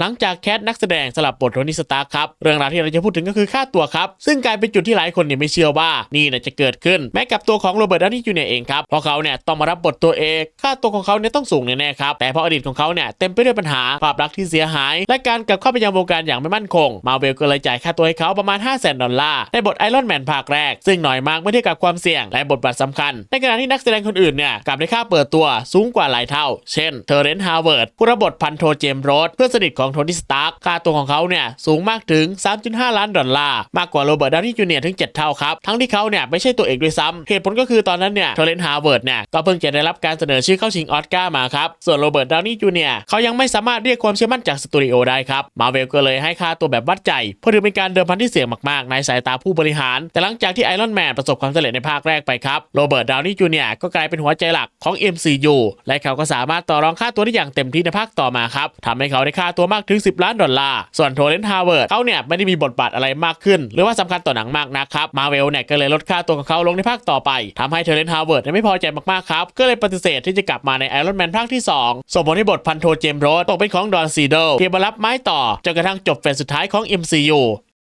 หลังจากแคสนักแสดงสลับบทโทนี่สตาร์ครับเรื่องราวที่เราจะพูดถึงก็คือค่าตัวครับซึ่งกลายเป็นจุดที่หลายคนเนี่ยไม่เชื่อว่านี่นี่ยจะเกิดขึ้นแม้กับตัวของโรเบิร์ตดาวนี่จูเนียเองครับเพราะเขาเนี่ยต้องมารับบทตัวเอกค่าตัวของเขาเนี่ยต้องสูงแน่ๆครับแต่เพราะอดีตของเขาเนี่ยเต็มไปด้วยปัญหาภาพลักษณ์ที่เสียหาย และการกลับเข้าไปยังวงการอย่างไม่มั่นคง มาเวลก็เลยจ่ายค่าตัวให้เขาประมาณ 5 0 0 0 0 0ดอลลาร์ในบทไอรอนแมนภาคแรก ซึ่งหน้อยมากเมื่อเทียบกับความเสี่ยงและบทบาทสำคัญ ในขณะที่นักแสดงคนอื่นเนี่ยกลับได้ค่าเปิดตัวสูงกว่าหลายเท่า เช่นเทอร์เรนต์ฮาวเวิร์ดผู้รับบทพันโทเจมส์โรสเพื่อนสนิทของโทนี่สตาร์คค่าตัวของเขาเนี่ยสูงมากถึง 3.5 ล้านดอลลาร์ มากกว่าโรเบิร์ตดาวนี่จูเนียร์ถึง 7 เท่าครับ ทั้งที่เขาเนี่ยไม่ใช่ตัวเอกด้วยซ้ำเหตุผลก็คือตอนนั้นเนี่ยเทเรนฮาวเวิร์ดเนี่ยก็เพิ่งจะได้รับการเสนอชื่อเข้าชิงออสการ์มาครับส่วนโรเบิร์ตดาวนี่จูเนียร์เขายังไม่สามารถเรียกความเชื่อมั่นจากสตูดิโอได้ครับมาเวลก็เลยให้ค่าตัวแบบวัดใจเพราะถือเป็นการเดิมพันที่เสี่ยงมากๆ ในสายตาผู้บริหาร แต่หลังจากที่ไอรอนแมนประสบความสำเร็จในภาคแรกไปครับโรเบิร์ตดาวนี่จูเนียร์ก็กลายเป็นหัวใจหลักของ MCU และเขาก็สามารถต่อรองค่าตัวได้อย่างเต็มที่ในภาคต่อมาครับทำให้เขาได้ค่าตัวมากถึง 10 ล้านดอลลาร์ ส่วนโทเรนต์ฮาวเวิร์ดเขาเนี่ยไม่ได้มีบทบาทอะไรมากขึ้น หรือว่าสำคัญต่อหนังมากนะครับมาเวลเนี่ยก็เลยลดค่าตัวของเขาลงในภาคต่อไปทำให้เทเรนต์ฮาวเวิร์ดไม่พอใจมากๆครับ ก็เลยปฏิเสธที่จะกลับมาในไอรอนแมนภาคที่ 2ส่งผลให้บทพันโทเจมส์โรสตกเป็นของดอนซีโดที่มารับไม้ต่อจนกระทั่งจบเฟสสุดท้ายของ MCU